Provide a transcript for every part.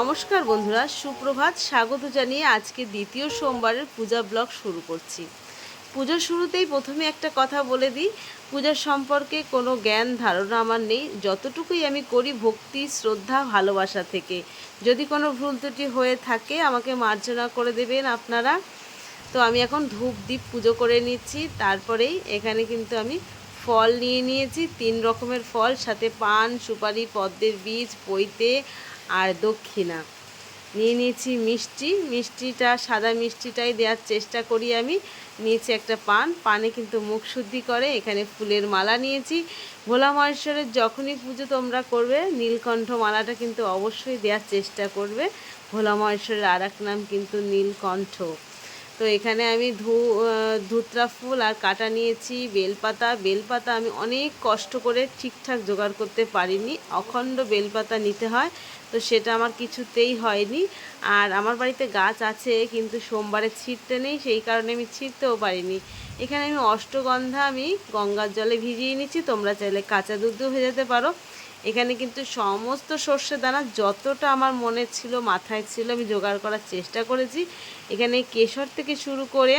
নমস্কার বন্ধুরা, সুপ্রভাত। স্বাগত জানিয়ে আজকে দ্বিতীয় সোমবারের পূজা ব্লগ শুরু করছি। পুজোর শুরুতেই প্রথমে একটা কথা বলে দিই পূজার সম্পর্কে কোনো জ্ঞান, ধারণা আমার নেই। যতটুকুই আমি করি ভক্তি, শ্রদ্ধা, ভালোবাসা থেকে। যদি কোনো ভুল ত্রুটি হয়ে থাকে, আমাকে মার্জনা করে দেবেন আপনারা। তো আমি এখন ধূপ দ্বীপ পুজো করে নিচ্ছি। তারপরেই এখানে কিন্তু আমি ফল নিয়ে নিয়েছি। তিন রকমের ফল, সাথে পান, সুপারি, পদ্মের বীজ, পৈতে আর দক্ষিণা। নিয়ে নিয়েছি মিষ্টি। মিষ্টিটা, সাদা মিষ্টিটাই দেওয়ার চেষ্টা করি আমি। নিয়েছি একটা পান। পানে কিন্তু মুখ শুদ্ধি করে। এখানে ফুলের মালা নিয়েছি। ভোলা মহেশ্বরের যখনই পুজো তোমরা করবে, নীলকণ্ঠ মালাটা কিন্তু অবশ্যই দেওয়ার চেষ্টা করবে। ভোলা মহেশ্বরের আর নাম কিন্তু নীলকণ্ঠ। তো এখানে আমি ধু ধুতরা ফুল আর কাটা নিয়েছি, বেলপাতা। বেলপাতা আমি অনেক কষ্ট করে ঠিকঠাক জোগাড় করতে পারিনি। অখণ্ড বেলপাতা নিতে হয়। তো সেটা আমার কিছুতেই হয়নি। আর আমার বাড়িতে গাছ আছে, কিন্তু সোমবারে ছিঁড়তে নেই, সেই কারণে আমি ছিঁড়তেও পারিনি। এখানে আমি অষ্টগন্ধা, আমি গঙ্গার জলে ভিজিয়ে নিচ্ছি, তোমরা চাইলে কাঁচা দুধও ভেজাতে পারো। এখানে কিন্তু সমস্ত সর্ষে দানা যতটা আমার মনে ছিল, মাথায় ছিল, আমি জোগাড় করার চেষ্টা করেছি। এখানে কেশর থেকে শুরু করে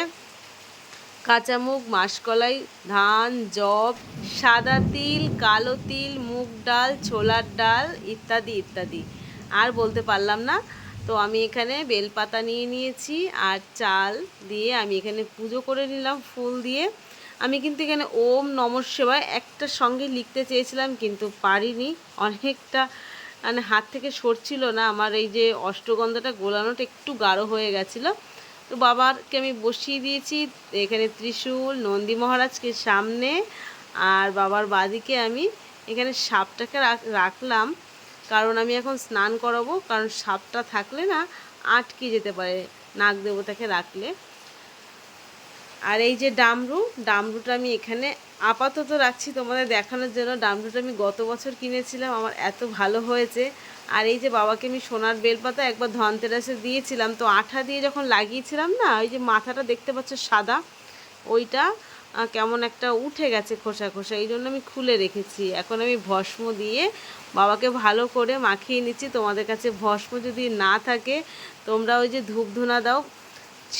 কাঁচামুগ, মাসকলাই, ধান জব সাদা তিল, কালো তিল, মুগ ডাল, ছোলার ডাল ইত্যাদি ইত্যাদি। আর বলতে পারলাম না। তো আমি এখানে বেলপাতা নিয়ে নিয়েছি আর চাল দিয়ে আমি এখানে পুজো করে নিলাম ফুল দিয়ে। আমি কিন্তু এখানে ওম নম সেবায় একটা সঙ্গে লিখতে চেয়েছিলাম কিন্তু পারিনি। অনেকটা মানে হাত থেকে সরছিল না, আমার এই যে অষ্টগন্ধাটা গোলানোটা একটু গাঢ় হয়ে গেছিল। তো বাবারকে আমি বসিয়ে দিয়েছি, এখানে ত্রিশূল, নন্দী মহারাজকে সামনে আর বাবার বাদিকে আমি এখানে সাপটাকে রাখলাম। কারণ আমি এখন স্নান করাবো, কারণ সাপটা থাকলে না আটকে যেতে পারে নাগ দেবতাকে রাখলে। আর এই যে ডামরু, ডামরুটা আমি এখানে আপাতত রাখছি তোমাদের দেখানোর জন্য। ডামরুটা আমি গত বছর কিনেছিলাম, আমার এত ভালো হয়েছে। আর এই যে বাবাকে আমি সোনার বেলপাতা একবার ধনতেরাসে দিয়েছিলাম, তো আঠা দিয়ে যখন লাগিয়েছিলাম না, ওই যে মাথাটা দেখতে পাচ্ছ সাদা, ওইটা কেমন একটা উঠে গেছে খোসা খোসা, এই জন্য আমি খুলে রেখেছি। এখন আমি ভস্ম দিয়ে বাবাকে ভালো করে মাখিয়ে নিচ্ছি। তোমাদের কাছে ভস্ম যদি না থাকে, তোমরা ওই যে ধূপ ধুনা দাও,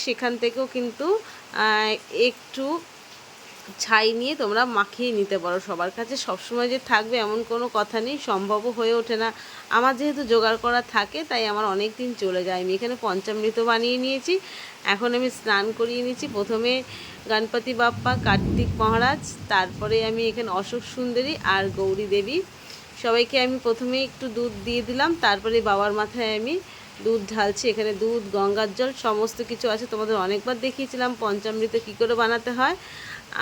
সেখান থেকেও কিন্তু একটু ছাই নিয়ে তোমরা মাখিয়ে নিতে পারো সবার কাছে। সবসময় যে থাকবে এমন কোনো কথা নেই, সম্ভবও হয়ে ওঠে না। আমার যেহেতু জোগাড় করা থাকে, তাই আমার অনেক দিন চলে যায় আমি এখানে পঞ্চামৃত বানিয়ে নিয়েছি, এখন আমি স্নান করিয়ে নিয়েছি। প্রথমে গণপতি বাপ্পা, কার্তিক মহারাজ, তারপরে আমি এখানে অশোক সুন্দরী আর গৌরী দেবী। সবাইকে আমি প্রথমে একটু দুধ দিয়ে দিলাম, তারপরে বাবার মাথায় আমি দুধ ঢালছি। এখানে দুধ, গঙ্গার জল, সমস্ত কিছু আছে। তোমাদের অনেকবার দেখিয়েছিলাম পঞ্চামৃত কী করে বানাতে হয়।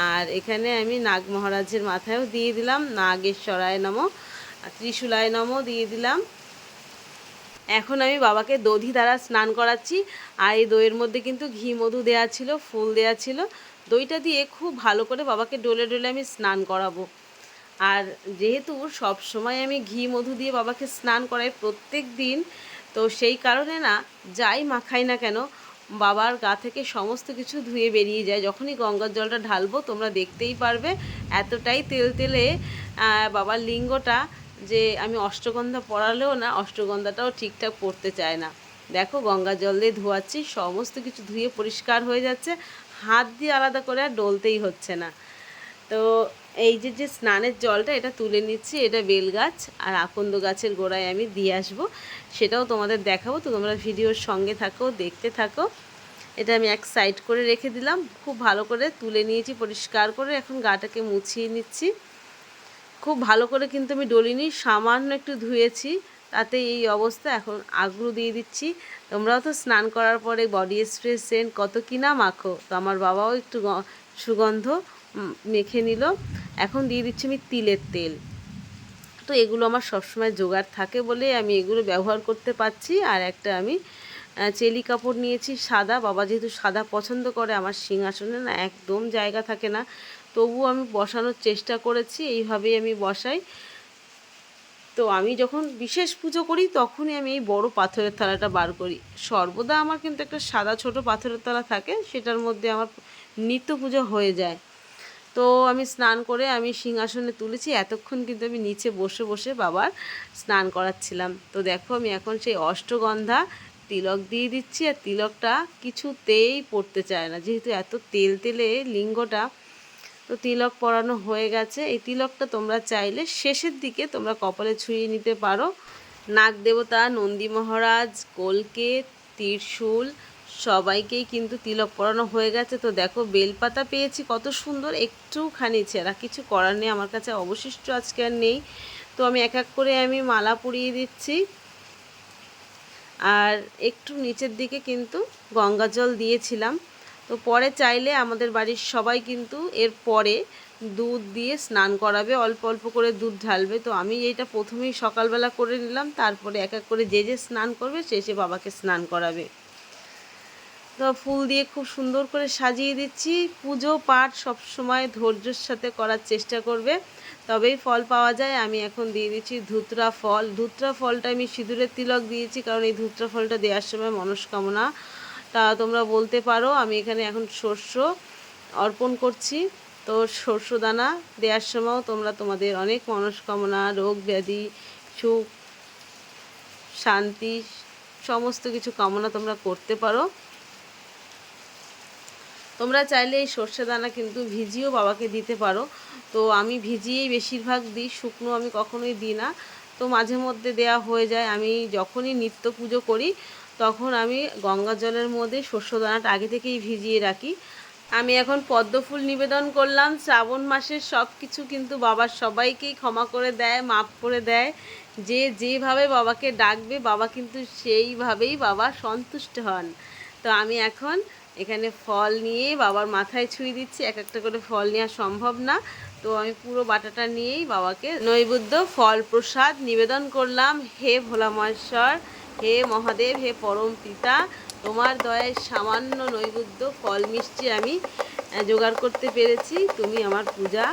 আর এখানে আমি নাগ মহারাজের মাথায়ও দিয়ে দিলাম, নাগেশ্বরায় নম ত্রিশুলায় নম দিয়ে দিলাম। এখন আমি বাবাকে দধি দ্বারা স্নান করাচ্ছি, আর এই দইয়ের মধ্যে কিন্তু ঘি মধু দেওয়া ছিল, ফুল দেওয়া ছিল। দইটা দিয়ে খুব ভালো করে বাবাকে ডলে ডলে আমি স্নান করাবো। আর যেহেতু সব সময় আমি ঘি মধু দিয়ে বাবাকে স্নান করাই প্রত্যেক দিন, তো সেই কারণে না, যাই মাখাই না কেন বাবার গা থেকে সমস্ত কিছু ধুয়ে বেরিয়ে যায়। যখনই গঙ্গার জলটা ঢালবো, তোমরা দেখতেই পারবে এতটাই তেল তেলে বাবার লিঙ্গটা যে আমি অষ্টগন্ধা পড়ালেও না, অষ্টগন্ধাটাও ঠিকঠাক পড়তে চায় না। দেখো, গঙ্গা জল দিয়ে ধোয়াচ্ছি, সমস্ত কিছু ধুয়ে পরিষ্কার হয়ে যাচ্ছে। হাত দিয়ে আলাদা করে আর ডলতেই হচ্ছে না। তো এই যে যে স্নানের জলটা, এটা তুলে নিচ্ছি, এটা বেল গাছ আর আকন্দ গাছের গোড়ায় আমি দিয়ে আসব। সেটাও তোমাদের দেখাবো। তো তোমরা ভিডিওর সঙ্গে থাকো, দেখতে থাকো। এটা আমি এক সাইড করে রেখে দিলাম। খুব ভালো করে তুলে নিয়েছি, পরিষ্কার করে এখন গাটাকে মুছিয়ে নিচ্ছি। খুব ভালো করে কিন্তু আমি ডলিনি, সামান্য একটু ধুয়েছি। তাতে এই অবস্থা। এখন আগ্রু দিয়ে দিচ্ছি। তোমরাও তো স্নান করার পরে বডি স্প্রে সেন্ট কত কিনা মাখো। তো আমার বাবাও একটু সুগন্ধ। মেখে নিল। এখন দিয়ে দিচ্ছি আমি তিলের তেল। তো এগুলো আমার সবসময় জোগাড় থাকে বলে আমি এগুলো ব্যবহার করতে পারছি। আর একটা আমি চেলি কাপড় নিয়েছি, সাদা। বাবা যেহেতু সাদা পছন্দ করে, আমার সিংহাসনে না একদম জায়গা থাকে না। তবুও আমি বসানোর চেষ্টা করেছি, এইভাবেই আমি বসাই। তো আমি যখন বিশেষ পুজো করি, তখনই আমি এই বড় পাথরের থালাটা বার করি। সর্বদা আমার কিন্তু একটা সাদা ছোট পাথরের থালা থাকে, সেটার মধ্যে আমার নিত্য পুজো হয়ে যায়। তো আমি স্নান করে আমি সিংহাসনে তুলেছি। এতক্ষণ কিন্তু আমি নিচে বসে বসে বাবার স্নান করাচ্ছিলাম। তো দেখো আমি এখন সেই অষ্টগন্ধা তিলক দিয়ে দিচ্ছি আর তিলকটা কিছুতেই পড়তে চায় না। যেহেতু এত তেল তেলে লিঙ্গটা, তো তিলক পরানো হয়ে গেছে। এই তিলকটা তোমরা চাইলে শেষের দিকে তোমরা কপালে ছুঁয়ে নিতে পারো। নাগ দেবতা নন্দী মহারাজ কলকে ত্রিশূল সবাইকেই কিন্তু তিলক পরানো হয়ে গেছে। তো দেখো, বেলপাতা পেয়েছি, কত সুন্দর, একটুখানি ছেঁড়া কিছু করার নেই, আমার কাছে অবশিষ্ট আজকে আর নেই। তো আমি এক এক করে আমি মালা পরিয়ে দিচ্ছি। আর একটু নিচের দিকে কিন্তু গঙ্গা জল দিয়েছিলাম। তো পরে চাইলে আমাদের বাড়ির সবাই কিন্তু এর পরে দুধ দিয়ে স্নান করাবে, অল্প অল্প করে দুধ ঢালবে। তো আমি এইটা প্রথমেই সকালবেলা করে নিলাম, তারপরে এক এক করে যে যে স্নান করবে, সে সে বাবাকে স্নান করাবে। ফুল দিয়ে খুব সুন্দর করে সাজিয়ে দিচ্ছি। পুজো পাঠ সবসময় ধৈর্যর সাথে করার চেষ্টা করবে। তবেই ফল পাওয়া যায়। আমি এখন দিয়ে দিচ্ছি ধুতরা ফল। ধুতরা ফলটা আমি সিঁদুরের তিলক দিয়েছি কারণ এই ধুতরা ফলটা দেওয়ার সময় মনস্কামনা। তা তোমরা বলতে পারো, আমি এখানে এখন শস্য অর্পণ করছি। তো শস্য দানা দেওয়ার সময়ও তোমরা তোমাদের অনেক মনস্কামনা, রোগ ব্যাধি, সুখ, শান্তি, সমস্ত কিছু কামনা তোমরা করতে পারো। তোমরা চাইলে এই সর্ষে দানা কিন্তু ভিজিয়েও বাবাকে দিতে পারো। তো আমি ভিজিয়েই বেশিরভাগ দিই, শুকনো আমি কখনোই দিই না। তো মাঝে মধ্যে দেয়া হয়ে যায়, আমি যখনই নিত্য পুজো করি, তখন আমি গঙ্গা জলের মধ্যে শস্য দানাটা আগে থেকেই ভিজিয়ে রাখি। আমি এখন পদ্মফুল নিবেদন করলাম, শ্রাবণ মাসের সব কিছু কিন্তু বাবার সবাইকেই ক্ষমা করে দেয়, মাফ করে দেয়। যে যেভাবে বাবাকে ডাকবে, বাবা কিন্তু সেইভাবেই বাবা সন্তুষ্ট হন। তো আমি এখন এখানে ফল নিয়ে বাবার মাথায় ছুঁয়ে দিচ্ছি, এক একটা করে ফল নেওয়া সম্ভব না। তো আমি পুরো বাটাটা নিয়েই বাবাকে নৈবেদ্য ফল প্রসাদ নিবেদন করলাম। হে ভোলা মহেশ্বর হে মহাদেব, হে পরম পিতা, তোমার দয়ায় সামান্য নৈবেদ্য ফল মিষ্টি আমি জোগাড় করতে পেরেছি। তুমি আমার পূজা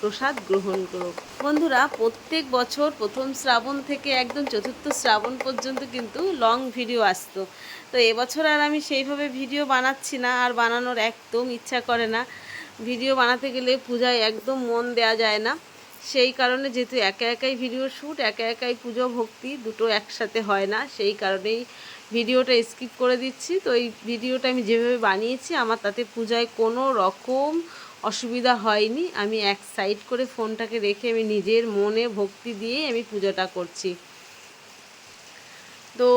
প্রসাদ গ্রহণ করো। বন্ধুরা, প্রত্যেক বছর প্রথম শ্রাবণ থেকে একদম চতুর্থ শ্রাবণ পর্যন্ত কিন্তু লং ভিডিও আসতো। তো এবছর আর আমি সেইভাবে ভিডিও বানাচ্ছি না, আর বানানোর একদম ইচ্ছা করে না। ভিডিও বানাতে গেলে পূজায় একদম মন দেয়া যায় না। সেই কারণে যেহেতু একা একাই ভিডিও শ্যুট একা একাই পুজো ভক্তি দুটো একসাথে হয় না, সেই কারণেই ভিডিওটা স্কিপ করে দিচ্ছি। তো এই ভিডিওটা আমি যেভাবে বানিয়েছি, আমার তাতে পূজায় কোনো রকম অসুবিধা হয়নি। আমি এক সাইড করে ফোনটাকে রেখে আমি নিজের মনে ভক্তি দিয়েই আমি পূজাটা করছি। তো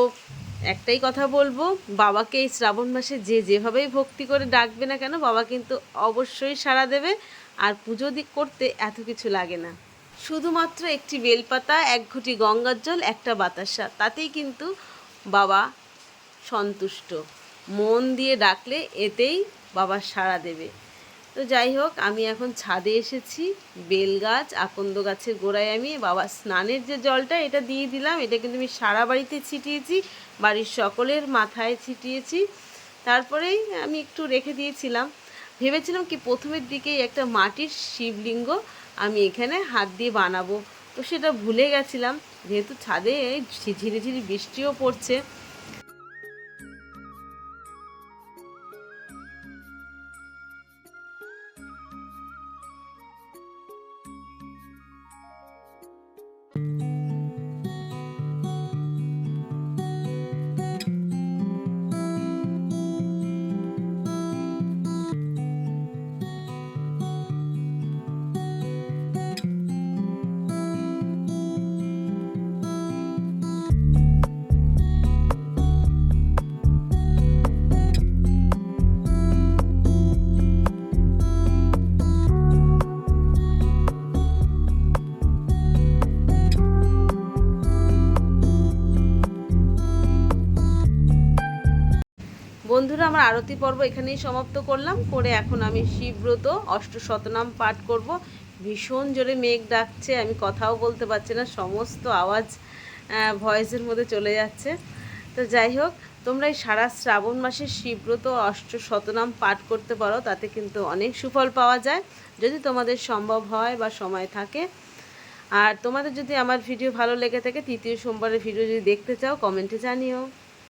একটাই কথা বলব, বাবাকে এই শ্রাবণ মাসে যে যেভাবেই ভক্তি করে ডাকবে না কেন, বাবা কিন্তু অবশ্যই সাড়া দেবে আর পুজো দিক করতে এত কিছু লাগে না। শুধুমাত্র একটি বেলপাতা, এক ঘটি গঙ্গার জল, একটা বাতাসা, তাতেই কিন্তু বাবা সন্তুষ্ট। মন দিয়ে ডাকলে এতেই বাবা সাড়া দেবে। তো যাই হোক, আমি এখন ছাদে এসেছি। বেল গাছ আকন্দ গাছের গোড়ায় আমি, বাবা স্নানের যে জলটা এটা দিয়ে দিলাম, এটা কিন্তু আমি সারা বাড়িতে ছিটিয়েছি, বাড়ির সকলের মাথায় ছিটিয়েছি। তারপরেই আমি একটু রেখে দিয়েছিলাম। ভেবেছিলাম কি প্রথমের দিকেই একটা মাটির শিবলিঙ্গ আমি এখানে হাত দিয়ে বানাবো। তো সেটা ভুলে গেছিলাম, যেহেতু ছাদে ঝিরি ঝিরি বৃষ্টিও পড়ছে। বন্ধুরা, আমার আরতি পর্ব এখানেই সমাপ্ত করলাম। করে এখন আমি শিবব্রত অষ্ট শতনাম পাঠ করব। ভীষণ জোরে মেঘ ডাকছে, আমি কথাও বলতে পারছি না, সমস্ত আওয়াজ ভয়েসের মধ্যে চলে যাচ্ছে। তো যাই হোক, তোমরা এই সারা শ্রাবণ মাসে শিবব্রত অষ্ট শতনাম পাঠ করতে পারো, তাতে কিন্তু অনেক সুফল পাওয়া যায়। যদি তোমাদের সম্ভব হয় বা সময় থাকে, আর তোমাদের যদি আমার ভিডিও ভালো লেগে থাকে, তৃতীয় সোমবারের ভিডিও যদি দেখতে চাও, কমেন্টে জানিও।